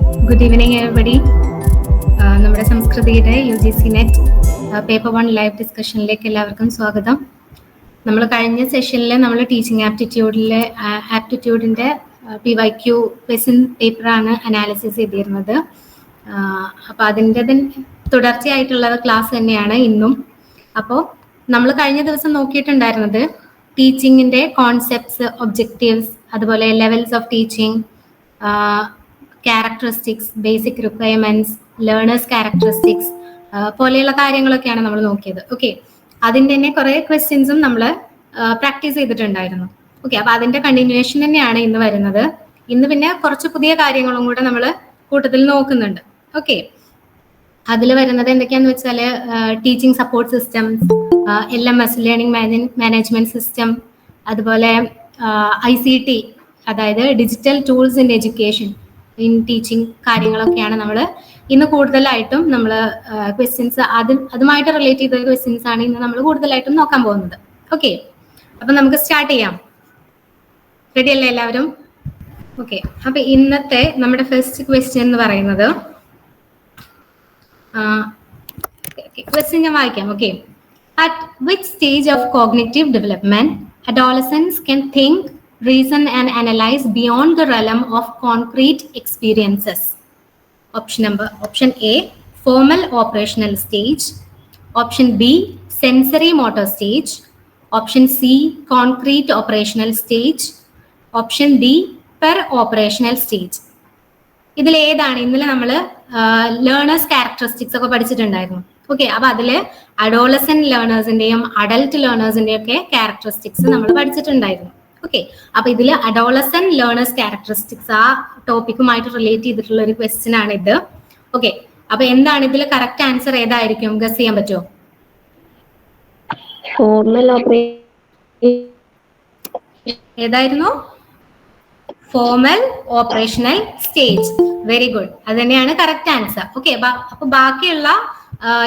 Good evening everybody നമ്മുടെ സംസ്കൃതിയുടെ U G C net paper one live ഡിസ്കഷനിലേക്ക് എല്ലാവർക്കും സ്വാഗതം. നമ്മൾ കഴിഞ്ഞ സെഷനിൽ നമ്മൾ ടീച്ചിങ് ആപ്റ്റിറ്റ്യൂഡിലെ ആപ്റ്റിറ്റ്യൂഡിന്റെ പി വൈ ക്യു ക്വസ്റ്റ്യൻ പേപ്പറാണ് അനാലിസിസ് ചെയ്തിരുന്നത്. അപ്പോൾ അതിന്റെ തുടർച്ചയായിട്ടുള്ള ക്ലാസ് തന്നെയാണ് ഇന്നും. അപ്പോൾ നമ്മൾ കഴിഞ്ഞ ദിവസം നോക്കിയിട്ടുണ്ടായിരുന്നത് ടീച്ചിങ്ങിന്റെ കോൺസെപ്റ്റ്സ് ഒബ്ജക്റ്റീവ്സ് അതുപോലെ levels of teaching characteristics basic requirements learners characteristics പോലെയുള്ള കാര്യങ്ങളൊക്കെയാണ് നമ്മൾ നോക്കിയത്. ഓക്കെ അതിന്റെ തന്നെ കുറെ ക്വസ്റ്റ്യൻസും നമ്മൾ പ്രാക്ടീസ് ചെയ്തിട്ടുണ്ടായിരുന്നു. ഓക്കെ അപ്പൊ അതിന്റെ കണ്ടിന്യൂവേഷൻ തന്നെയാണ് ഇന്ന് വരുന്നത്. ഇന്ന് പിന്നെ കുറച്ച് പുതിയ കാര്യങ്ങളും കൂടെ നമ്മൾ കൂട്ടത്തിൽ നോക്കുന്നുണ്ട്. ഓക്കെ അതിൽ വരുന്നത് എന്തൊക്കെയാന്ന് വെച്ചാൽ teaching support system L M S learning management system അതുപോലെ ഐ സി ടി അതായത് digital tools in education in teaching കാര്യങ്ങളൊക്കെയാണ് നമ്മൾ ഇന്ന് കൂടുതലായിട്ടും നമ്മൾ ക്വസ്റ്റ്യൻസ് അതിൽ അതുമായിട്ട് റിലേറ്റ് ചെയ്ത ക്വസ്റ്റ്യൻസ് ആണ് ഇന്ന് നമ്മൾ കൂടുതലായിട്ടും നോക്കാൻ പോകുന്നത്. ഓക്കെ അപ്പൊ നമുക്ക് സ്റ്റാർട്ട് ചെയ്യാം. റെഡി അല്ലേ എല്ലാവരും? ഓക്കെ അപ്പൊ ഇന്നത്തെ നമ്മുടെ ഫസ്റ്റ് ക്വസ്റ്റ്യൻ എന്ന് പറയുന്നത് ക്വസ്റ്റ്യൻ ഞാൻ വായിക്കാം. Okay at which stage of cognitive development adolescence can think reason and analyze beyond the realm of concrete experiences. Option number option A, formal operational stage. Option B, sensory motor stage. Option C, concrete operational stage. Option D, per operational stage. ഇതിൽ ഏതാണ് ഇന്നലെ നമ്മൾ learners characteristics ഒക്കെ പഠിച്ചിട്ടുണ്ടായിരുന്നു okay അപ്പൊ അതിൽ adolescent ലേണേഴ്സിന്റെയും adult ലേണേഴ്സിന്റെയും ഒക്കെ characteristics നമ്മൾ പഠിച്ചിട്ടുണ്ടായിരുന്നു okay അപ്പൊ ഇതിൽ അഡോളസൻ ലേണേഴ്സ് ക്യാരക്ടറിസ്റ്റിക്സ് ആ ടോപ്പിക്കുമായിട്ട് റിലേറ്റ് ചെയ്തിട്ടുള്ള ഒരു ക്വസ്റ്റ്യൻ ആണ് ഇത്. ഓക്കെ അപ്പൊ എന്താണ് ഇതിൽ കറക്റ്റ് ആൻസർ ഏതായിരിക്കും? ഗസ് ചെയ്യാൻ പറ്റുമോ ഫോർമൽ ഏതായിരുന്നു? Formal operational stage very good അത് തന്നെയാണ് കറക്റ്റ് ആൻസർ ഓക്കെ അപ്പൊ ബാക്കിയുള്ള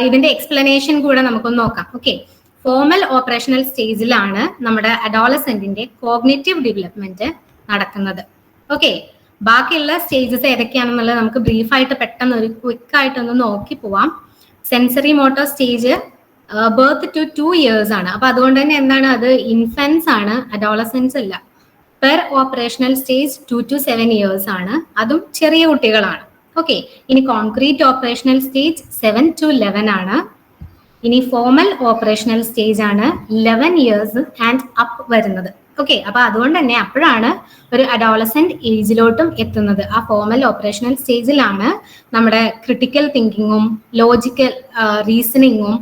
ഇതിന്റെ എക്സ്പ്ലനേഷൻ കൂടെ നമുക്കൊന്ന് നോക്കാം. ഓക്കെ ഫോർമൽ ഓപ്പറേഷണൽ സ്റ്റേജിലാണ് നമ്മുടെ അഡോളസെന്റിന്റെ കോഗ്നേറ്റീവ് ഡെവലപ്മെന്റ് നടക്കുന്നത്. ഓക്കെ ബാക്കിയുള്ള സ്റ്റേജസ് ഏതൊക്കെയാണെന്നുള്ളത് നമുക്ക് ബ്രീഫായിട്ട് പെട്ടെന്ന് ഒരു ക്വിക്ക് ആയിട്ടൊന്ന് നോക്കി പോവാം. Sensory motor stage birth to two years ആണ്. അപ്പൊ അതുകൊണ്ട് തന്നെ എന്താണ് അത്? ഇൻഫൻസ് ആണ് അഡോളസെൻസ് അല്ല. Pre operational stage two to seven years ആണ്. അതും ചെറിയ കുട്ടികളാണ്. ഓക്കെ ഇനി concrete operational stage seven to eleven ആണ്. ഇനി ഫോമൽ ഓപ്പറേഷണൽ സ്റ്റേജ് ആണ് ലെവൻ ഇയേഴ്സ് ആൻഡ് അപ്പ് വരുന്നത്. ഓക്കെ അപ്പൊ അതുകൊണ്ട് തന്നെ അപ്പോഴാണ് ഒരു അഡോളസെന്റ് ഏജിലോട്ടും എത്തുന്നത്. ആ ഫോമൽ ഓപ്പറേഷണൽ സ്റ്റേജിലാണ് നമ്മുടെ ക്രിട്ടിക്കൽ തിങ്കിങ്ങും ലോജിക്കൽ റീസണിങ്ങും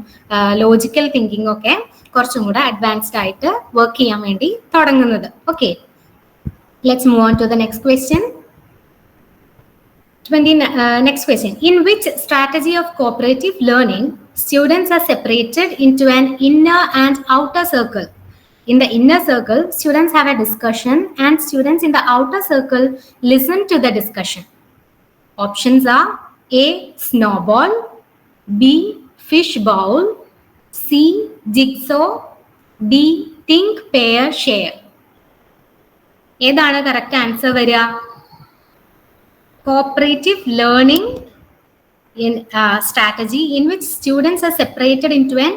ലോജിക്കൽ തിങ്കിങ്ങും ഒക്കെ കുറച്ചും കൂടെ അഡ്വാൻസ്ഡ് ആയിട്ട് വർക്ക് ചെയ്യാൻ വേണ്ടി തുടങ്ങുന്നത്. Okay let's move on to the next question 20 uh, next question. In which strategy of cooperative learning students are separated into an inner and outer circle in the inner circle students have a discussion and students in the outer circle listen to the discussion options are a snowball b fish bowl c jigsaw d think pair share ഏതാണ് correct answer വരിക cooperative learning in uh, strategy in which students are separated into an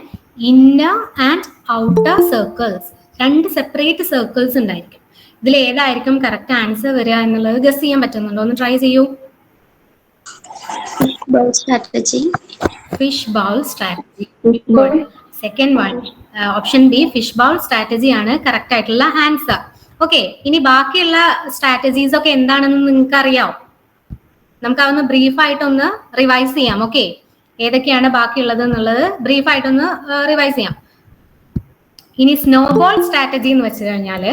inner and outer circles. രണ്ട് separate circles ഉണ്ടായിരിക്കും. ഇതിൽ ഏതായിരിക്കും correct answer വരിക എന്നുള്ളത് guess ചെയ്യാൻ പറ്റുന്നുണ്ടോ? ഒന്ന് ട്രൈ ചെയ്യൂ. Strategy fish bowl strategy second one option B fish bowl strategy ആണ് കറക്റ്റ് ആയിട്ടുള്ള ആൻസർ ഓക്കെ ഇനി ബാക്കിയുള്ള സ്ട്രാറ്റജീസ് ഒക്കെ എന്താണെന്ന് നിങ്ങൾക്ക് അറിയാമോ നമുക്ക് അതൊന്ന് ബ്രീഫ് ആയിട്ടൊന്ന് റിവൈസ് ചെയ്യാം ഓക്കെ ഏതൊക്കെയാണ് ബാക്കിയുള്ളത് എന്നുള്ളത് ബ്രീഫ് ആയിട്ടൊന്ന് റിവൈസ് ചെയ്യാം. ഇനി സ്നോബോൾ സ്ട്രാറ്റജി എന്ന് വെച്ച് കഴിഞ്ഞാൽ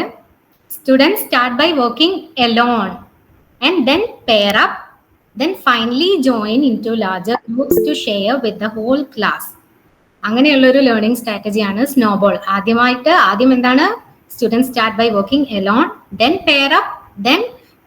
student start by working alone and then pair up then finally join into larger groups to share with the whole class അങ്ങനെയുള്ള ഒരു ലേണിംഗ് സ്ട്രാറ്റജിയാണ് സ്നോബോൾ ആദ്യമായിട്ട് ആദ്യം എന്താണ്? Student start by working alone then pair up then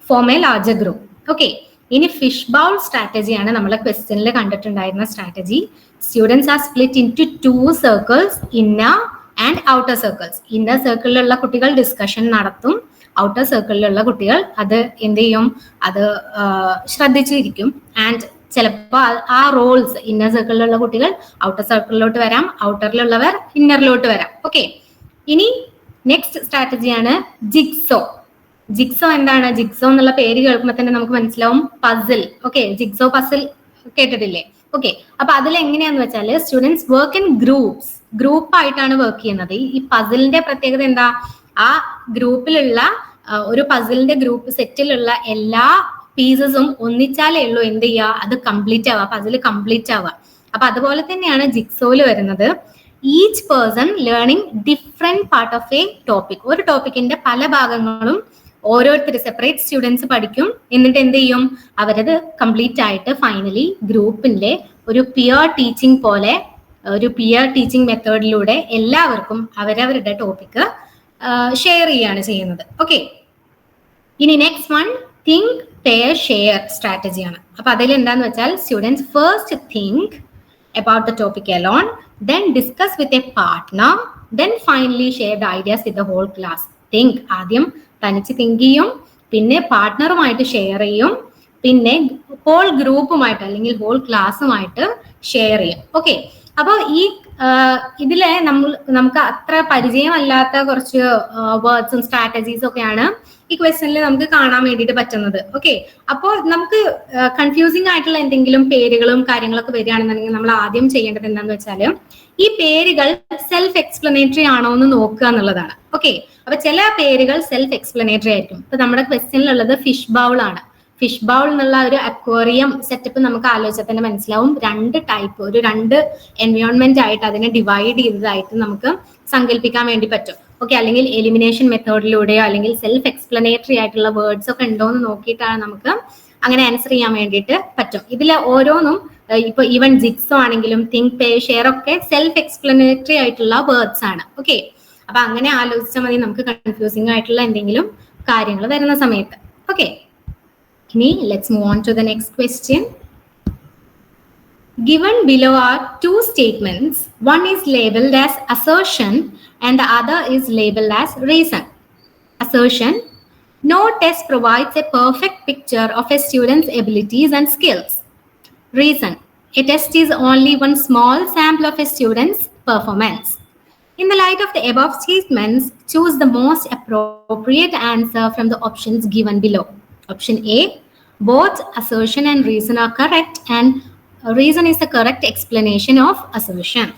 form a larger group okay ഇനി fish bowl സ്ട്രാറ്റജിയാണ് നമ്മൾ ക്വസ്റ്റ്യനിൽ കണ്ടിട്ടുണ്ടായിരുന്ന strategy students are split into two circles inner and outer circles inner സർക്കിളിലുള്ള കുട്ടികൾ ഡിസ്കഷൻ നടത്തും ഔട്ടർ സർക്കിളിലുള്ള കുട്ടികൾ അത് എന്ത് ചെയ്യും? അത് ശ്രദ്ധിച്ചിരിക്കും. ആൻഡ് ചിലപ്പോൾ ആ റോൾസ് ഇന്നർ സർക്കിളിലുള്ള കുട്ടികൾ ഔട്ടർ സർക്കിളിലോട്ട് വരാം ഔട്ടറിലുള്ളവർ ഇന്നറിലോട്ട് വരാം. ഓക്കെ ഇനി നെക്സ്റ്റ് സ്ട്രാറ്റജിയാണ് ജിക്സോ ജിക്സോ എന്താണ്? ജിക്സോ എന്നുള്ള പേര് കേൾക്കുമ്പോൾ തന്നെ നമുക്ക് മനസ്സിലാവും പസിൽ ഓക്കെ ജിക്സോ പസിൽ കേട്ടിട്ടില്ലേ? ഓക്കെ അപ്പൊ അതിൽ എങ്ങനെയാന്ന് വെച്ചാൽ students work in groups group ആയിട്ടാണ് വർക്ക് ചെയ്യുന്നത്. ഈ പസിലിന്റെ പ്രത്യേകത എന്താ? ആ ഗ്രൂപ്പിലുള്ള ഒരു പസിലിന്റെ ഗ്രൂപ്പ് സെറ്റിലുള്ള എല്ലാ പീസസും ഒന്നിച്ചാലേ ഉള്ളൂ എന്ത് ചെയ്യുക? അത് കംപ്ലീറ്റ് ആവുക. പസിൽ കംപ്ലീറ്റ് ആവുക. അപ്പൊ അതുപോലെ തന്നെയാണ് ജിക്സോയിൽ വരുന്നത്. Each person learning different part of a topic ഒരു ടോപ്പിക്കിന്റെ പല ഭാഗങ്ങളും ഓരോരുത്തർ സെപ്പറേറ്റ് സ്റ്റുഡൻസ് പഠിക്കും. എന്നിട്ട് എന്ത് ചെയ്യും? അവരത് കംപ്ലീറ്റ് ആയിട്ട് ഫൈനലി ഗ്രൂപ്പിന്റെ ഒരു പിയർ ടീച്ചിങ് പോലെ ഒരു പിയർ ടീച്ചിങ് മെത്തേഡിലൂടെ എല്ലാവർക്കും അവരവരുടെ ടോപ്പിക്ക് ഷെയർ ചെയ്യാണ് ചെയ്യുന്നത്. ഓക്കെ ഇനി next one think pair share സ്ട്രാറ്റജിയാണ് അപ്പൊ അതിൽ എന്താന്ന് വെച്ചാൽ students first think about the topic alone then discuss with a partner then finally share the ideas with the whole class think ആദ്യം തനിച്ച് തിങ്ക് ചെയ്യും പിന്നെ പാർട്ട്ണറുമായിട്ട് ഷെയർ ചെയ്യും പിന്നെ ഹോൾ ഗ്രൂപ്പുമായിട്ട് അല്ലെങ്കിൽ ഹോൾ ക്ലാസ്സുമായിട്ട് ഷെയർ ചെയ്യും. ഓക്കെ അപ്പോൾ ഈ ഇതിലെ നമ്മൾ നമുക്ക് അത്ര പരിചയമല്ലാത്ത കുറച്ച് വേർഡ്സും സ്ട്രാറ്റജീസും ഒക്കെയാണ് ഈ ക്വസ്റ്റനിൽ നമുക്ക് കാണാൻ വേണ്ടിയിട്ട് പറ്റുന്നത്. ഓക്കെ അപ്പോൾ നമുക്ക് കൺഫ്യൂസിംഗ് ആയിട്ടുള്ള എന്തെങ്കിലും പേരുകളും കാര്യങ്ങളൊക്കെ വരികയാണെന്നുണ്ടെങ്കിൽ നമ്മൾ ആദ്യം ചെയ്യേണ്ടത് എന്താണെന്ന് വെച്ചാൽ ഈ പേരുകൾ സെൽഫ് എക്സ്പ്ലനേറ്ററി ആണോ എന്ന് നോക്കുക എന്നുള്ളതാണ്. ഓക്കെ അപ്പൊ ചില പേരുകൾ സെൽഫ് എക്സ്പ്ലനേറ്ററി ആയിരിക്കും. ഇപ്പൊ നമ്മുടെ ക്വസ്റ്റ്യനിലുള്ളത് ഫിഷ് ബൗൾ ആണ്. ഫിഷ് ബൗൾ എന്നുള്ള ഒരു അക്വേറിയം സെറ്റപ്പ് നമുക്ക് ആലോചിച്ചാൽ തന്നെ മനസ്സിലാവും. രണ്ട് ടൈപ്പ് ഒരു രണ്ട് എൻവയോൺമെന്റ് ആയിട്ട് അതിനെ ഡിവൈഡ് ചെയ്തതായിട്ട് നമുക്ക് സങ്കല്പിക്കാൻ വേണ്ടി പറ്റും. ഓക്കെ അല്ലെങ്കിൽ എലിമിനേഷൻ മെത്തേഡിലൂടെയോ അല്ലെങ്കിൽ സെൽഫ് എക്സ്പ്ലനേറ്ററി ആയിട്ടുള്ള വേർഡ്സ് ഒക്കെ ഉണ്ടോ എന്ന് നോക്കിയിട്ടാണ് നമുക്ക് അങ്ങനെ ആൻസർ ചെയ്യാൻ വേണ്ടിയിട്ട് പറ്റും. ഇതിൽ ഓരോന്നും ഇപ്പൊ ഈവൻ ജിക്സോ ആണെങ്കിലും തിങ്ക് പേ ഷെയർ ഒക്കെ സെൽഫ് എക്സ്പ്ലനേറ്ററി ആയിട്ടുള്ള വേർഡ്സ് ആണ്. ഓക്കെ അപ്പൊ അങ്ങനെ ആലോചിച്ചാൽ മതി നമുക്ക് കൺഫ്യൂസിംഗ് ആയിട്ടുള്ള എന്തെങ്കിലും കാര്യങ്ങൾ വരുന്ന സമയത്ത്. ഓക്കെ ഇനി let's move on to the next question Given below are two statements. One is labeled as assertion and the other is labeled as reason. Assertion No test provides a perfect picture of a student's abilities and skills. Reason A test is only one small sample of a student's performance. In the light of the above statements, choose the most appropriate answer from the options given below. Option A Both assertion and reason are correct, and reason is the correct explanation of assertion.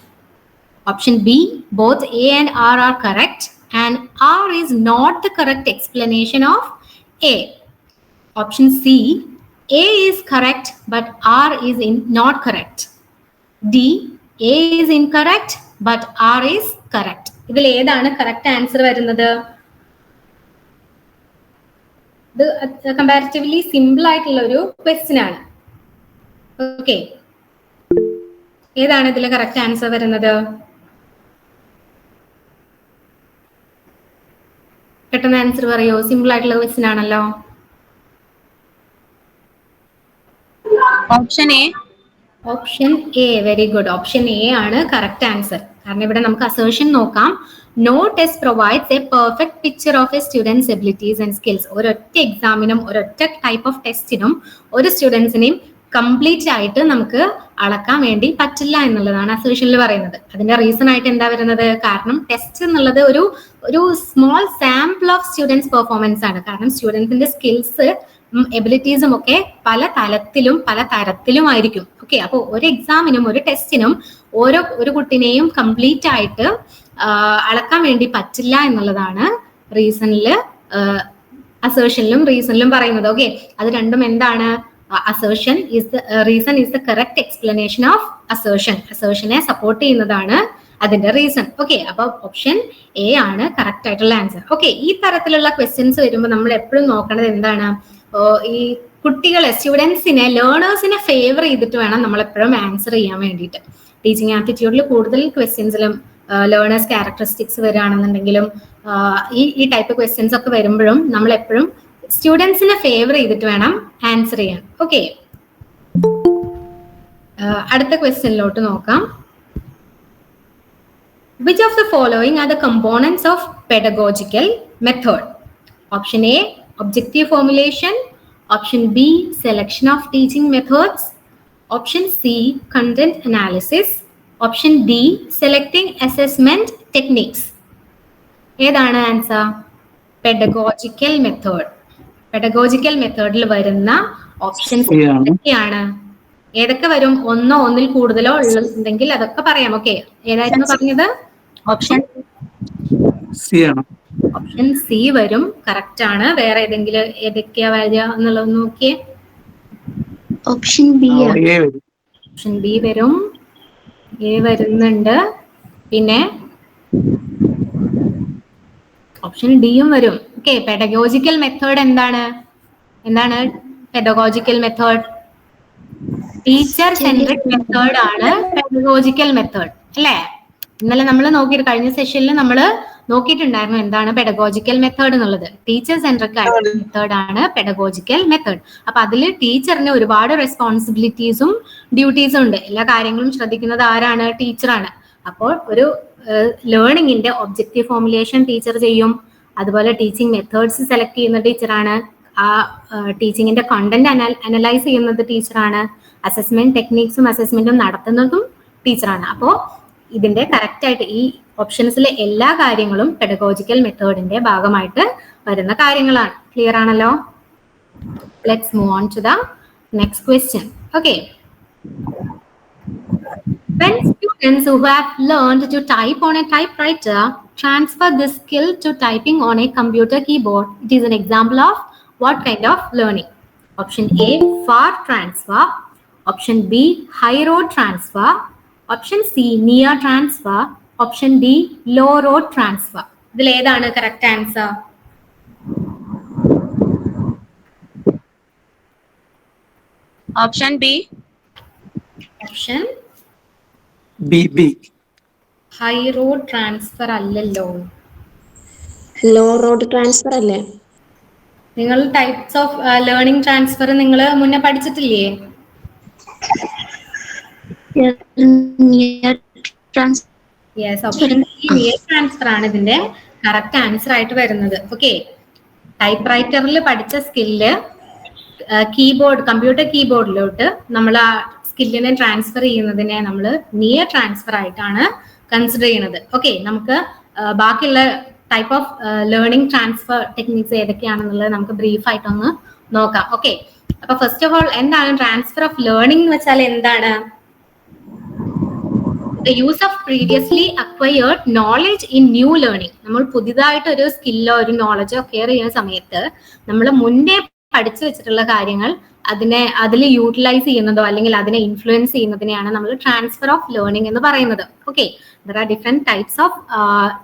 Option B, both A and R are correct, and R is not the correct explanation of A. Option C, A is correct, but R is in, not correct. D, A is incorrect, but R is correct. ഇതിൽ ഏതാണ് correct answer വരുന്നത് ഇത് comparatively simple ആയിട്ടുള്ള ഒരു question ആണ് okay ഏതാണ് ഇതിൽ correct answer വരുന്നത്? പെട്ടെന്ന് ആൻസർ പറയോ. സിമ്പിൾ ആയിട്ടുള്ള ക്വസ്റ്റ്യൻ ആണല്ലോ. Option A option A very good option A ആണ് കറക്റ്റ് ആൻസർ കാരണം ഇവിടെ നമുക്ക് അസേർഷൻ നോക്കാം. No test provides a perfect picture of a student's abilities and skills ഒരൊറ്റ എക്സാമിനും ഒരൊറ്റ ടൈപ്പ് ഓഫ് ടെസ്റ്റിനും ഒരു സ്റ്റുഡൻസിനെയും കംപ്ലീറ്റ് ആയിട്ട് നമുക്ക് അളക്കാൻ വേണ്ടി പറ്റില്ല എന്നുള്ളതാണ് അസോസിയേഷനിൽ പറയുന്നത്. അതിന്റെ റീസൺ ആയിട്ട് എന്താ വരുന്നത്? കാരണം ടെസ്റ്റ് എന്നുള്ളത് ഒരു ഒരു small sample of students performance ആണ്. കാരണം സ്റ്റുഡൻസിന്റെ സ്കിൽസ് എബിലിറ്റീസും ഒക്കെ പല തലത്തിലും പല തരത്തിലുമായിരിക്കും ഓക്കെ അപ്പോൾ ഒരു എക്സാമിനും ഒരു ടെസ്റ്റിനും ഓരോ ഒരു കുട്ടിനെയും കംപ്ലീറ്റ് ആയിട്ട് അളക്കാൻ വേണ്ടി പറ്റില്ല എന്നുള്ളതാണ് റീസണിൽ അസേഷനിലും റീസണിലും പറയുന്നത്. ഓക്കെ അത് രണ്ടും എന്താണ്? Assertion is the reason is the correct explanation of assertion അസേർഷനെ support ചെയ്യുന്നതാണ് അതിന്റെ റീസൺ ഓക്കെ അപ്പൊ ഓപ്ഷൻ എ ആണ് കറക്റ്റ് ആയിട്ടുള്ള ആൻസർ ഓക്കെ ഈ തരത്തിലുള്ള ക്വസ്റ്റ്യൻസ് വരുമ്പോൾ നമ്മൾ എപ്പോഴും നോക്കേണ്ടത് എന്താണ്? ഈ കുട്ടികളെ സ്റ്റുഡൻസിനെ ലേണേഴ്സിനെ ഫേവർ ചെയ്തിട്ട് വേണം നമ്മൾ എപ്പോഴും ആൻസർ ചെയ്യാൻ വേണ്ടിയിട്ട്. ടീച്ചിങ് ആപ്റ്റിറ്റ്യൂഡിൽ കൂടുതൽ ക്വസ്റ്റ്യൻസിലും ലേണേഴ്സ് ക്യാരക്ടറിസ്റ്റിക്സ് വരികയാണെന്നുണ്ടെങ്കിലും ഈ ഈ ടൈപ്പ് ക്വസ്റ്റ്യൻസ് ഒക്കെ വരുമ്പോഴും നമ്മൾ എപ്പോഴും സ്റ്റുഡൻസിനെ ഫേവർ ചെയ്തിട്ട് വേണം ആൻസർ ചെയ്യാൻ. ഓക്കെ അടുത്ത ക്വസ്റ്റ്യനിലോട്ട് നോക്കാം. Which of the following are the components of pedagogical method option A objective formulation option B selection of teaching methods option C content analysis option D selecting assessment techniques ഏതാണ് answer pedagogical method pedagogical മെത്തേഡിൽ വരുന്ന options. ഏതൊക്കെയാണ്? ഏതൊക്കെ വരും? ഒന്നോ ഒന്നിൽ കൂടുതലോ ഉണ്ടെങ്കിൽ അതൊക്കെ പറയാം. ഓക്കെ ഏതായിരുന്നു പറഞ്ഞത്? ഓപ്ഷൻ സി ആണ് ഓപ്ഷൻ സി വരും. കറക്റ്റ് ആണ്. വേറെ ഏതെങ്കിലും ഏതൊക്കെയാ വരിക എന്നുള്ളത് നോക്കിയേ. ഓപ്ഷൻ ബി ഓപ്ഷൻ ബി വരും. എ വരുന്നുണ്ട്. പിന്നെ ഓപ്ഷൻ ഡിയും വരും. ഓക്കെ പെഡഗോജിക്കൽ മെത്തേഡ് എന്താണ്? എന്താണ് pedagogical method teacher centric method ആണ് പെഡഗോജിക്കൽ മെത്തേഡ് അല്ലേ? ഇന്നലെ നമ്മൾ നോക്കി കഴിഞ്ഞ സെഷനിൽ നമ്മൾ നോക്കിയിട്ടുണ്ടായിരുന്നു എന്താണ് പെഡഗോജിക്കൽ മെത്തേഡ് എന്നുള്ളത്. ടീച്ചർ സെൻട്രിക് ആയിട്ടുള്ള മെത്തേഡ് ആണ് പെഡഗോജിക്കൽ മെത്തേഡ് അപ്പൊ അതിൽ ടീച്ചറിന് ഒരുപാട് റെസ്പോൺസിബിലിറ്റീസും ഡ്യൂട്ടീസും ഉണ്ട്. എല്ലാ കാര്യങ്ങളും ശ്രദ്ധിക്കുന്നത് ആരാണ്? ടീച്ചറാണ് അപ്പോൾ ഒരു ലേണിംഗിന്റെ ഒബ്ജക്റ്റീവ് ഫോർമുലേഷൻ ടീച്ചർ ചെയ്യും. അതുപോലെ ടീച്ചിങ് മെത്തേഡ്സ് സെലക്ട് ചെയ്യുന്ന ടീച്ചറാണ് ആ ടീച്ചിങ്ങിന്റെ കണ്ടന്റ് അനലൈസ് ചെയ്യുന്നത് ടീച്ചറാണ് അസസ്മെന്റ് ടെക്നിക്സും അസസ്മെന്റും നടത്തുന്നതും ടീച്ചറാണ് അപ്പോൾ ഇതിന്റെ കറക്റ്റ് ആയിട്ട് ഈ ഓപ്ഷൻസിലെ എല്ലാ കാര്യങ്ങളും പെഡഗോജിക്കൽ മെത്തേഡിന്റെ ഭാഗമായിട്ട് വരുന്ന കാര്യങ്ങളാണ്. ക്ലിയർ ആണല്ലോ? Let's move on to the next question okay When students who have learned to type on a typewriter transfer this skill to typing on a computer keyboard, it is an example of what kind of learning? Option A, far transfer. Option B, high road transfer. Option C, near transfer. Option D, low road transfer. ഇതിൽ ഏതാണ് correct answer option B option B B high road transfer അല്ലല്ലോ. Low road transfer അല്ലേ? നിങ്ങൾ types of learning transfer നിങ്ങൾ മുന്നേ പഠിച്ചിട്ടില്ലേ? Yes option near transfer ആണ് ഇതിന്റെ കറക്റ്റ് ആൻസർ ആയിട്ട് വരുന്നത്. ഓക്കെ ടൈപ്പ് റൈറ്ററിൽ പഠിച്ച സ്കില്ല് കീബോർഡ് കമ്പ്യൂട്ടർ കീബോർഡിലോട്ട് നമ്മൾ ആ സ്കില്ലിനെ ട്രാൻസ്ഫർ ചെയ്യുന്നതിനെ നമ്മൾ നിയർ ട്രാൻസ്ഫർ ആയിട്ടാണ് കൺസിഡർ ചെയ്യുന്നത്. ഓക്കെ നമുക്ക് ബാക്കിയുള്ള type of learning transfer techniques ഏതൊക്കെയാണെന്നുള്ളത് നമുക്ക് ബ്രീഫ് ആയിട്ടൊന്ന് നോക്കാം. ഓക്കെ അപ്പൊ ഫസ്റ്റ് ഓഫ് ഓൾ എന്താണ് ട്രാൻസ്ഫർ ഓഫ് ലേണിംഗ് എന്ന് വെച്ചാൽ എന്താണ്? Use of previously acquired knowledge in new learning നമ്മൾ പുതിയതായിട്ട് ഒരു സ്കില്ലോ ഒരു നോളജോ കെയർ ചെയ്യുന്ന സമയത്ത് നമ്മൾ മുന്നേ പഠിച്ചു വെച്ചിട്ടുള്ള കാര്യങ്ങൾ അതിനെ അതിൽ യൂട്ടിലൈസ് ചെയ്യുന്നതോ അല്ലെങ്കിൽ അതിനെ ഇൻഫ്ലുവൻസ് ചെയ്യുന്നതിനെയാണ് നമ്മൾ ട്രാൻസ്ഫർ ഓഫ് ലേണിംഗ് എന്ന് പറയുന്നത്. Okay there are different types of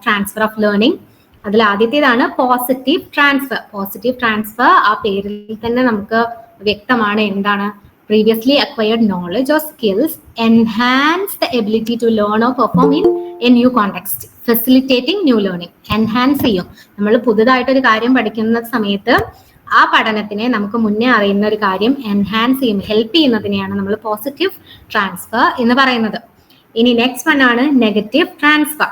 transfer of learning അതിൽ ആദ്യത്തേതാണ് പോസിറ്റീവ് ട്രാൻസ്ഫർ പോസിറ്റീവ് ട്രാൻസ്ഫർ ആ പേരിൽ തന്നെ നമുക്ക് വ്യക്തമാണ് എന്താണ്? Previously acquired knowledge or skills enhance the ability to learn or perform in a new context facilitating new learning enhance ചെയ്യും. നമ്മൾ പുതുതായിട്ട് ഒരു കാര്യം പഠിക്കുന്ന സമയത്ത് ആ പഠനത്തിനെ നമുക്ക് മുന്നേ അറിയുന്ന ഒരു കാര്യം എൻഹാൻസ് ചെയ്യും ഹെൽപ്പ് ചെയ്യുന്നതിനെയാണ് നമ്മൾ പോസിറ്റീവ് ട്രാൻസ്ഫർ എന്ന് പറയുന്നത്. ഇനി നെക്സ്റ്റ് വൺ ആണ് negative transfer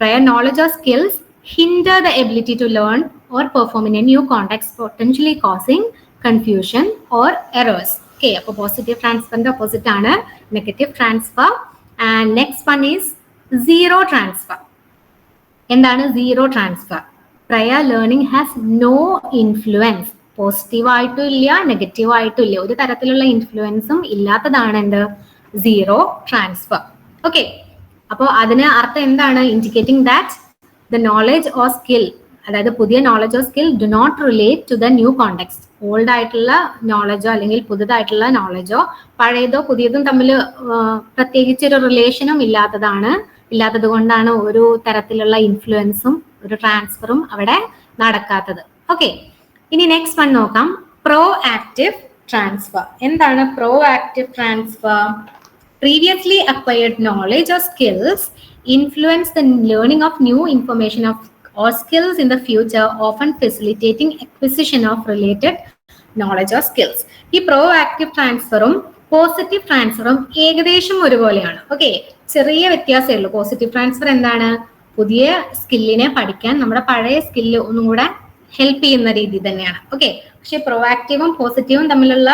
prior knowledge or skills hinder the ability to learn or perform in a new context, potentially causing confusion or errors okay അപ്പോൾ പോസിറ്റീവ് ട്രാൻസ്ഫറിന്റെ ഓപ്പോസിറ്റ് ആണ് negative transfer and next one is zero transfer എന്താണ് zero transfer prior learning has no influence positive ആയിട്ടും ഇല്ല negative ആയിട്ടും ഇല്ല. ഒരു തരത്തിലുള്ള ഇൻഫ്ലുവൻസും ഇല്ലാത്തതാണ് എന്ത്? സീറോ ട്രാൻസ്ഫർ ഓക്കെ അപ്പോൾ അതിന് അർത്ഥം എന്താണ്? Indicating that the knowledge or skill അതായത് പുതിയ knowledge or skill do not relate to the new context old ആയിട്ടുള്ള നോളജോ അല്ലെങ്കിൽ പുതുതായിട്ടുള്ള നോളജോ പഴയതോ പുതിയതും തമ്മിൽ പ്രത്യേകിച്ചൊരു റിലേഷനും ഇല്ലാത്തതാണ്. ഇല്ലാത്തത് കൊണ്ടാണ് ഒരു തരത്തിലുള്ള ഇൻഫ്ലുവൻസും ഒരു ട്രാൻസ്ഫറും അവിടെ നടക്കാത്തത്. ഓക്കെ ഇനി നെക്സ്റ്റ് വൺ നോക്കാം. പ്രോ ആക്റ്റീവ് ട്രാൻസ്ഫർ എന്താണ് proactive transfer previously acquired knowledge or skills influence the learning of new information of or skills in the future of often facilitating acquisition of related knowledge or skills ഈ proactive ട്രാൻസ്ഫറും positive ട്രാൻസ്ഫറും ഏകദേശം ഒരുപോലെയാണ്. Okay ചെറിയ വ്യത്യാസമേ ഉള്ളൂ. Positive transfer എന്താണ്? പുതിയ സ്കില്ലിനെ പഠിക്കാൻ നമ്മുടെ പഴയ സ്കില്ല് ഒന്നും കൂടെ ഹെൽപ്പ് ചെയ്യുന്ന രീതി തന്നെയാണ്. ഓക്കെ പക്ഷെ പ്രൊവാക്റ്റീവും പോസിറ്റീവും തമ്മിലുള്ള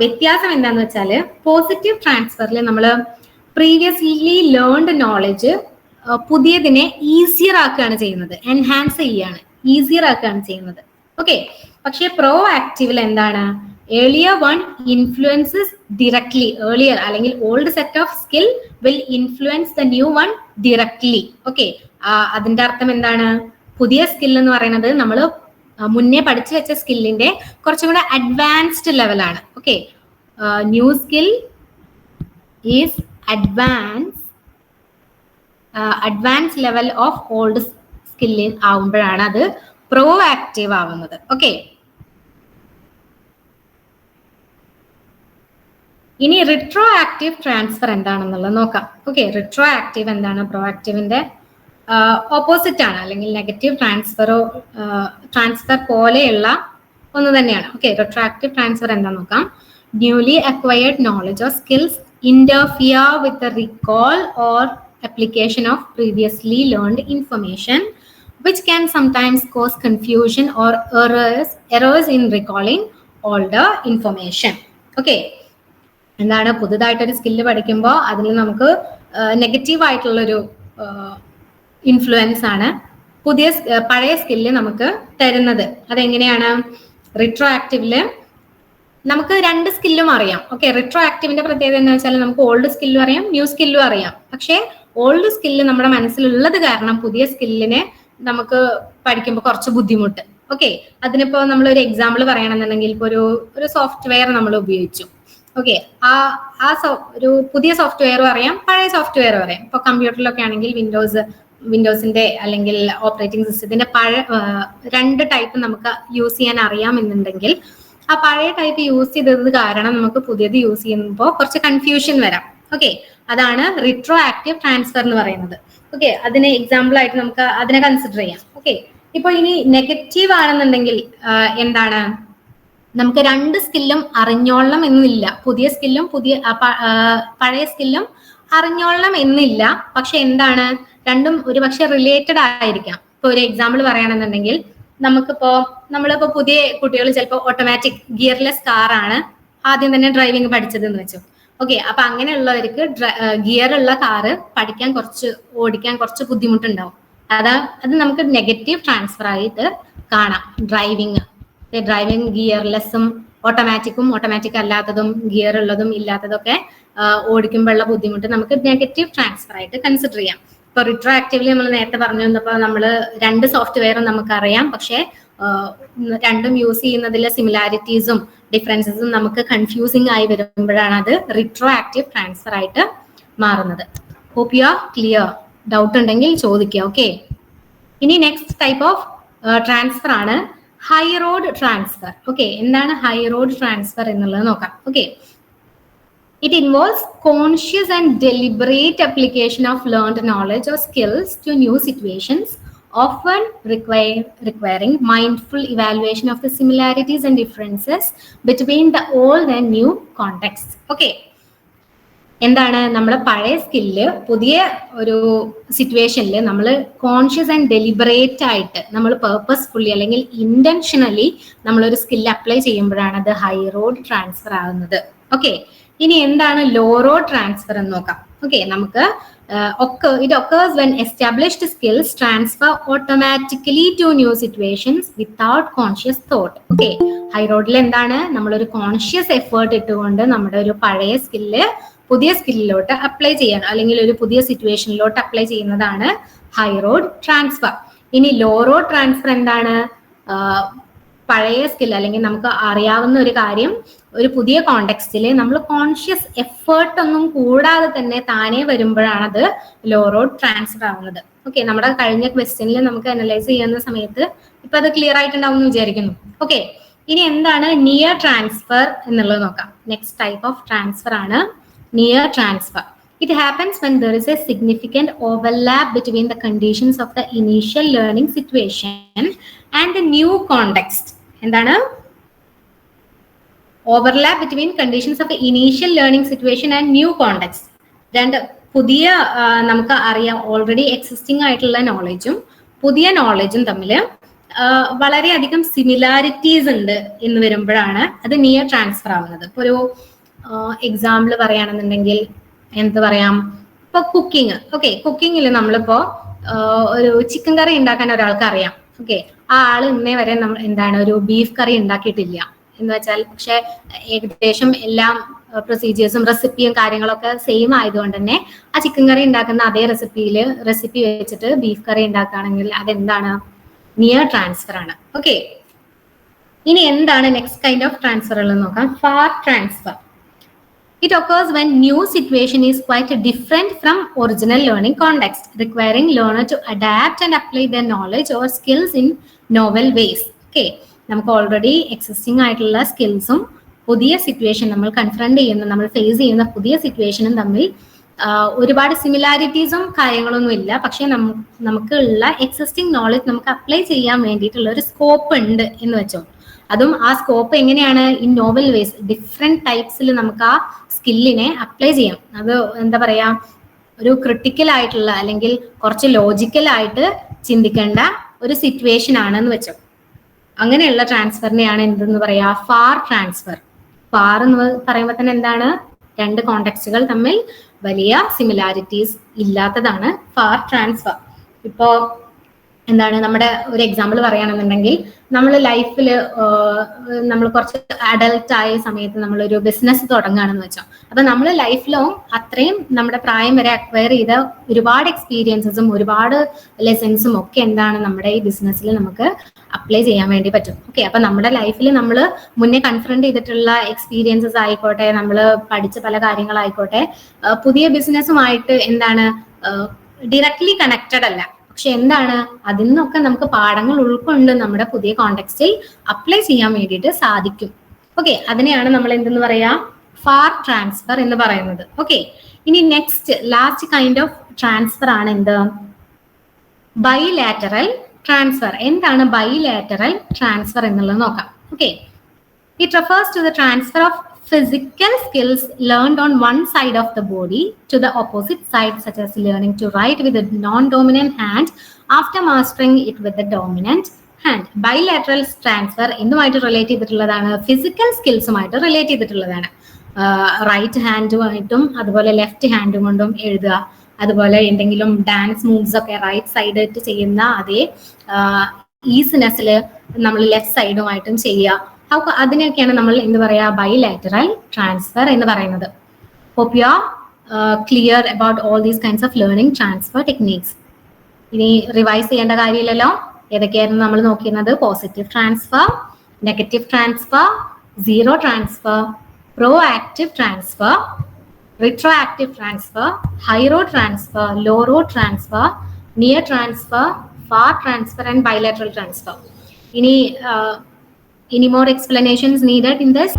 വ്യത്യാസം എന്താന്ന് വെച്ചാൽ പോസിറ്റീവ് ട്രാൻസ്ഫറിൽ നമ്മൾ പ്രീവിയസ്ലി ലേൺഡ് നോളജ് പുതിയതിനെ ഈസിയർ ആക്കുകയാണ് ചെയ്യുന്നത്. എൻഹാൻസ് ചെയ്യാണ്. ഈസിയർ ആക്കുകയാണ് ചെയ്യുന്നത്. ഓക്കെ പക്ഷെ പ്രോ ആക്റ്റീവിൽ എന്താണ്? Earlier one influences directly earlier അല്ലെങ്കിൽ old set of skill will influence the new one directly okay അതിന്റെ അർത്ഥം എന്താണ്? പുതിയ സ്കിൽ എന്ന് പറയുന്നത് നമ്മൾ മുന്നേ പഠിച്ചു വെച്ച സ്കില്ലിന്റെ കുറച്ചും കൂടെ അഡ്വാൻസ്ഡ് ലെവലാണ് okay new skill is advance advance level of old സ്കില്ലിൽ ആവുമ്പോഴാണ് അത് പ്രോ ആക്റ്റീവ് ആവുന്നത്. ഓക്കെ ഇനി റിട്രോ ആക്റ്റീവ് ട്രാൻസ്ഫർ എന്താണെന്നുള്ളത് നോക്കാം. ഓക്കെ റിട്രോ ആക്റ്റീവ് എന്താണ് പ്രോ ആക്റ്റീവിന്റെ ഓപ്പോസിറ്റ് ആണ്. അല്ലെങ്കിൽ നെഗറ്റീവ് ട്രാൻസ്ഫറോ ട്രാൻസ്ഫർ പോലെയുള്ള ഒന്ന് തന്നെയാണ്. ഓക്കെ റിട്രാക്റ്റീവ് ട്രാൻസ്ഫർ എന്താ നോക്കാം? Newly acquired knowledge or skills interfere with recall or application of previously learned information. Which can sometimes cause confusion or errors errors in recalling older information. Okay. എന്താണ്? പുതുതായിട്ടൊരു skill പഠിക്കുമ്പോൾ അതിൽ നമുക്ക് negative ആയിട്ടുള്ളൊരു influence ആണ് പുതിയ പഴയ സ്കില്ല് നമുക്ക് തരുന്നത്. അതെങ്ങനെയാണ്? റിട്രോ ആക്റ്റീവിൽ നമുക്ക് രണ്ട് സ്കില്ലും അറിയാം. ഓക്കെ റിട്രോ ആക്റ്റീവിന്റെ പ്രത്യേകത എന്ന് വെച്ചാൽ നമുക്ക് ഓൾഡ് സ്കില്ലും അറിയാം ന്യൂ സ്കില്ലും അറിയാം. പക്ഷേ ഓൾഡ് സ്കില്ല് നമ്മുടെ മനസ്സിലുള്ളത് കാരണം പുതിയ സ്കില്ലിനെ നമുക്ക് പഠിക്കുമ്പോൾ കുറച്ച് ബുദ്ധിമുട്ട്. ഓക്കെ? അതിനിപ്പോ നമ്മൾ ഒരു എക്സാമ്പിൾ പറയണമെന്നുണ്ടെങ്കിൽ ഇപ്പൊ ഒരു ഒരു സോഫ്റ്റ്വെയർ നമ്മൾ ഉപയോഗിച്ചു. ഓക്കെ? ആ ആ ഒരു പുതിയ സോഫ്റ്റ്വെയർ അറിയാം പഴയ സോഫ്റ്റ്വെയർ അറിയാം ഇപ്പൊ കമ്പ്യൂട്ടറിലൊക്കെ ആണെങ്കിൽ വിൻഡോസ് വിൻഡോസിന്റെ അല്ലെങ്കിൽ ഓപ്പറേറ്റിംഗ് സിസ്റ്റത്തിന്റെ പഴയ രണ്ട് ടൈപ്പ് നമുക്ക് യൂസ് ചെയ്യാൻ അറിയാമെന്നുണ്ടെങ്കിൽ ആ പഴയ ടൈപ്പ് യൂസ് ചെയ്തത് കാരണം നമുക്ക് പുതിയത് യൂസ് ചെയ്യുമ്പോൾ കുറച്ച് കൺഫ്യൂഷൻ വരാം. ഓക്കെ? അതാണ് റിട്രോ ആക്റ്റീവ് ട്രാൻസ്ഫർ എന്ന് പറയുന്നത്. ഓക്കെ അതിന് എക്സാമ്പിൾ ആയിട്ട് നമുക്ക് അതിനെ കൺസിഡർ ചെയ്യാം. ഓക്കെ ഇപ്പൊ ഇനി നെഗറ്റീവ് ആണെന്നുണ്ടെങ്കിൽ എന്താണ്? നമുക്ക് രണ്ട് സ്കില്ലും അറിഞ്ഞോളണം എന്നില്ല. പുതിയ സ്കില്ലും പുതിയ പഴയ സ്കില്ലും അറിഞ്ഞോളണം എന്നില്ല. പക്ഷെ എന്താണ്? രണ്ടും ഒരു പക്ഷെ റിലേറ്റഡ് ആയിരിക്കാം. ഇപ്പൊ ഒരു എക്സാമ്പിൾ പറയുകയാണെന്നുണ്ടെങ്കിൽ നമുക്കിപ്പോ നമ്മളിപ്പോ പുതിയ കുട്ടികൾ ചിലപ്പോൾ ഓട്ടോമാറ്റിക് ഗിയർലെസ് കാറാണ് ആദ്യം തന്നെ ഡ്രൈവിംഗ് പഠിച്ചത് എന്ന് വെച്ചു. ഓക്കെ അപ്പൊ അങ്ങനെയുള്ളവർക്ക് ഗിയർ ഉള്ള കാറ് പഠിക്കാൻ കുറച്ച് ഓടിക്കാൻ കുറച്ച് ബുദ്ധിമുട്ടുണ്ടാവും. അതാ അത് നമുക്ക് നെഗറ്റീവ് ട്രാൻസ്ഫർ ആയിട്ട് കാണാം. ഡ്രൈവിങ് ഡ്രൈവിംഗ് ഗിയർലെസ്സും ഓട്ടോമാറ്റിക്കും ഓട്ടോമാറ്റിക് അല്ലാത്തതും ഗിയർ ഉള്ളതും ഇല്ലാത്തതൊക്കെ ഓടിക്കുമ്പോഴുള്ള ബുദ്ധിമുട്ട് നമുക്ക് നെഗറ്റീവ് ട്രാൻസ്ഫർ ആയിട്ട് കൺസിഡർ ചെയ്യാം. ഇപ്പൊ റിട്രോആക്റ്റീവ്ലി നമ്മൾ നേരത്തെ പറഞ്ഞു വന്നപ്പോൾ നമ്മൾ രണ്ട് സോഫ്റ്റ്വെയറും നമുക്കറിയാം. പക്ഷേ പക്ഷെ രണ്ടും യൂസ് ചെയ്യുന്നതിലെ സിമിലാരിറ്റീസും ഡിഫറൻസസും നമുക്ക് കൺഫ്യൂസിങ് ആയി വരുമ്പോഴാണ് അത് റിട്രോ ആക്റ്റീവ് ട്രാൻസ്ഫർ ആയിട്ട് മാറുന്നത്. Hope you are clear doubt ഉണ്ടെങ്കിൽ ചോദിക്കുക ഓക്കെ ഇനി നെക്സ്റ്റ് ടൈപ്പ് ഓഫ് ട്രാൻസ്ഫർ ആണ് ഹൈ റോഡ് ട്രാൻസ്ഫർ ഓക്കെ എന്താണ് ഹൈ റോഡ് ട്രാൻസ്ഫർ എന്നുള്ളത് നോക്കാം okay it involves conscious and deliberate application of learned knowledge or skills to new situations, often require, requiring mindful evaluation of the similarities and differences between the old and new contexts. Okay. എന്താണ് നമ്മൾ പഴയ skill പുതിയ ഒരു സിറ്റുവേഷനിൽ നമ്മൾ conscious and deliberate ആയിട്ട് നമ്മൾ purposefully അല്ലെങ്കിൽ ഇന്റൻഷനലി നമ്മളൊരു സ്കില്ല് അപ്ലൈ ചെയ്യുമ്പോഴാണ് അത് ഹൈ റോഡ് ട്രാൻസ്ഫർ ആകുന്നത് ഓക്കെ ഇനി എന്താണ് ലോ റോഡ് ട്രാൻസ്ഫർ എന്ന് നോക്കാം ഓക്കെ നമുക്ക് ഒക്കെ it occurs when established skills transfer automatically to new situations without conscious thought okay high റോഡിൽ എന്താണ്? നമ്മളൊരു കോൺഷ്യസ് എഫേർട്ട് ഇട്ടുകൊണ്ട് നമ്മുടെ ഒരു പഴയ സ്കില്ല് പുതിയ സ്കില്ലിലോട്ട് അപ്ലൈ ചെയ്യണം. അല്ലെങ്കിൽ ഒരു പുതിയ സിറ്റുവേഷനിലോട്ട് അപ്ലൈ ചെയ്യുന്നതാണ് ഹൈ റോഡ് ട്രാൻസ്ഫർ ഇനി ലോ റോഡ് ട്രാൻസ്ഫർ എന്താണ്? പഴയ സ്കിൽ അല്ലെങ്കിൽ നമുക്ക് അറിയാവുന്ന ഒരു കാര്യം ഒരു പുതിയ കോണ്ടെക്സ്റ്റിൽ നമ്മൾ കോൺഷ്യസ് എഫേർട്ട് ഒന്നും കൂടാതെ തന്നെ താനെ വരുമ്പോഴാണ് അത് ലോ റോഡ് ട്രാൻസ്ഫർ ആവുന്നത്. ഓക്കെ നമ്മുടെ കഴിഞ്ഞ ക്വസ്റ്റ്യനിൽ നമുക്ക് അനലൈസ് ചെയ്യുന്ന സമയത്ത് ഇപ്പൊ അത് ക്ലിയർ ആയിട്ടുണ്ടാവും എന്ന് വിചാരിക്കുന്നു. ഓക്കെ ഇനി എന്താണ് നിയർ ട്രാൻസ്ഫർ എന്നുള്ളത് നോക്കാം. നെക്സ്റ്റ് ടൈപ്പ് ഓഫ് ട്രാൻസ്ഫർ ആണ് near transfer it happens when there is a significant overlap between the conditions of the initial learning situation and the new context എന്താണ്? Overlap between conditions of initial learning situation and new context രണ്ട് പുതിയ നമുക്ക് അറിയാം already existing ആയിട്ടുള്ള നോളജും പുതിയ നോളജും തമ്മിൽ വളരെയധികം similarities ഉണ്ട് എന്ന് വരുമ്പോഴാണ് അത് നിയർ ട്രാൻസ്ഫർ ആവുന്നത്. ഇപ്പൊ ഒരു എക്സാമ്പിൾ പറയുകയാണെന്നുണ്ടെങ്കിൽ എന്ത് പറയാം? ഇപ്പൊ കുക്കിംഗ് ഓക്കെ കുക്കിങ്ങിൽ നമ്മളിപ്പോ ഒരു ചിക്കൻ കറി ഉണ്ടാക്കാൻ ഒരാൾക്ക് അറിയാം. ഓക്കെ ആ ആൾ ഇന്നേ വരെ നമ്മൾ എന്താണ് ഒരു ബീഫ് കറി ഉണ്ടാക്കിയിട്ടില്ല. എന്ന് വെച്ചാൽ പക്ഷെ ഏകദേശം എല്ലാം പ്രൊസീജിയേഴ്സും റെസിപ്പിയും കാര്യങ്ങളൊക്കെ സെയിം ആയതുകൊണ്ട് തന്നെ ആ ചിക്കൻ കറി ഉണ്ടാക്കുന്ന അതേ റെസിപ്പിയിൽ റെസിപ്പി വെച്ചിട്ട് ബീഫ് കറി ഉണ്ടാക്കുകയാണെങ്കിൽ അതെന്താണ്? നിയർ ട്രാൻസ്ഫർ ആണ്. ഓക്കെ ഇനി എന്താണ് നെക്സ്റ്റ് കൈൻഡ് ഓഫ് ട്രാൻസ്ഫർ ഉള്ളത് നോക്കാം. Far transfer it occurs when new situation is quite different from original learning context, requiring learner to adapt and apply the knowledge or skills in novel ways Okay, നമുക്ക് already existing ആയിട്ടുള്ള സ്കിൽസും പുതിയ situation നമ്മൾ confront ചെയ്യുന്ന നമ്മൾ face ചെയ്യുന്ന പുതിയ സിറ്റുവേഷനും തമ്മിൽ ഒരുപാട് സിമിലാരിറ്റീസും കാര്യങ്ങളൊന്നും ഇല്ല. പക്ഷെ നമുക്ക് ഉള്ള എക്സിസ്റ്റിംഗ് നോളജ് നമുക്ക് അപ്ലൈ ചെയ്യാൻ വേണ്ടിയിട്ടുള്ള ഒരു സ്കോപ്പ് ഉണ്ട് എന്ന് വെച്ചോ. അതും ആ സ്കോപ്പ് എങ്ങനെയാണ് ഇൻ നോവൽ വേസ് ഡിഫറെന്റ് ടൈപ്സിൽ നമുക്ക് ആ സ്കില്ലിനെ അപ്ലൈ ചെയ്യാം. അത് എന്താ പറയാ ഒരു ക്രിട്ടിക്കൽ ആയിട്ടുള്ള അല്ലെങ്കിൽ കുറച്ച് ലോജിക്കൽ ആയിട്ട് ചിന്തിക്കേണ്ട ഒരു സിറ്റുവേഷൻ ആണെന്ന് വെച്ചോ. അങ്ങനെയുള്ള ട്രാൻസ്ഫറിനെയാണ് എന്തെന്ന് പറയാ ഫാർ ട്രാൻസ്ഫർ ഫാർ എന്ന് പറയുമ്പോൾ തന്നെ എന്താണ്? രണ്ട് കോണ്ടെക്സ്റ്റുകൾ തമ്മിൽ വലിയ സിമിലാരിറ്റീസ് ഇല്ലാത്തതാണ് ഫാർ ട്രാൻസ്ഫർ ഇപ്പോ എന്താണ് നമ്മുടെ ഒരു എക്സാമ്പിൾ പറയുകയാണെന്നുണ്ടെങ്കിൽ നമ്മൾ ലൈഫിൽ നമ്മൾ കുറച്ച് അഡൽട്ട് ആയ സമയത്ത് നമ്മളൊരു ബിസിനസ് തുടങ്ങുകയാണെന്ന് വെച്ചോ. അപ്പൊ നമ്മൾ ലൈഫ് ലോങ് അത്രയും നമ്മുടെ പ്രായം വരെ അക്വയർ ചെയ്ത ഒരുപാട് എക്സ്പീരിയൻസസും ഒരുപാട് ലെസൺസും ഒക്കെ എന്താണ് നമ്മുടെ ഈ ബിസിനസ്സിൽ നമുക്ക് അപ്ലൈ ചെയ്യാൻ വേണ്ടി പറ്റും. ഓക്കെ അപ്പൊ നമ്മുടെ ലൈഫിൽ നമ്മൾ മുന്നേ കൺഫ്രണ്ട് ചെയ്തിട്ടുള്ള എക്സ്പീരിയൻസസ് ആയിക്കോട്ടെ നമ്മൾ പഠിച്ച പല കാര്യങ്ങളായിക്കോട്ടെ പുതിയ ബിസിനസ്സുമായിട്ട് എന്താണ് ഡയറക്ട്ലി കണക്റ്റഡ് അല്ല. പക്ഷെ എന്താണ്? അതിൽ നിന്നൊക്കെ നമുക്ക് പാഠങ്ങൾ ഉൾക്കൊണ്ട് നമ്മുടെ പുതിയ കോണ്ടെക്സ്റ്റിൽ അപ്ലൈ ചെയ്യാൻ വേണ്ടിയിട്ട് സാധിക്കും. ഓക്കെ അതിനെയാണ് നമ്മൾ എന്തെന്ന് പറയാ? ഫാർ ട്രാൻസ്ഫർ എന്ന് പറയുന്നത്. ഓക്കെ ഇനി next last kind of transfer ആണ് എന്ത്? ബൈലാറ്ററൽ ട്രാൻസ്ഫർ എന്താണ് ബൈലാറ്ററൽ ട്രാൻസ്ഫർ എന്നുള്ളത് നോക്കാം. Okay it refers to the transfer of physical skills learned on one side of the body to the opposite side, such as learning to write with the non dominant hand after mastering it with the dominant hand. Bilateral transfer എന്തുമായിട്ട് relate ചെയ്തിട്ടുള്ളതാണ്? Physical സ്കിൽസുമായിട്ട് relate ചെയ്തിട്ടുള്ളതാണ്. Right ഹാൻഡുമായിട്ടും അതുപോലെ left ഹാൻഡും കൊണ്ടും എഴുതുക. അതുപോലെ എന്തെങ്കിലും ഡാൻസ് മൂവ്സ് ഒക്കെ റൈറ്റ് സൈഡ് ചെയ്യുന്ന അതേ ഈസിനെസ്സിൽ നമ്മൾ ലെഫ്റ്റ് സൈഡുമായിട്ടും ചെയ്യുക. അപ്പൊ അതിനെയൊക്കെയാണ് നമ്മൾ എന്ത് പറയാ ബൈലാറ്ററൽ ട്രാൻസ്ഫർ എന്ന് പറയുന്നത്. Hope you are clear about all these kinds of learning transfer techniques ഇനി റിവൈസ് ചെയ്യേണ്ട കാര്യമില്ലല്ലോ. ഏതൊക്കെയായിരുന്നു നമ്മൾ നോക്കിയിരുന്നത്? Positive transfer negative transfer zero transfer proactive transfer retroactive transfer high road transfer low road transfer near transfer far transfer and bilateral transfer transfer. Any more explanations needed in this?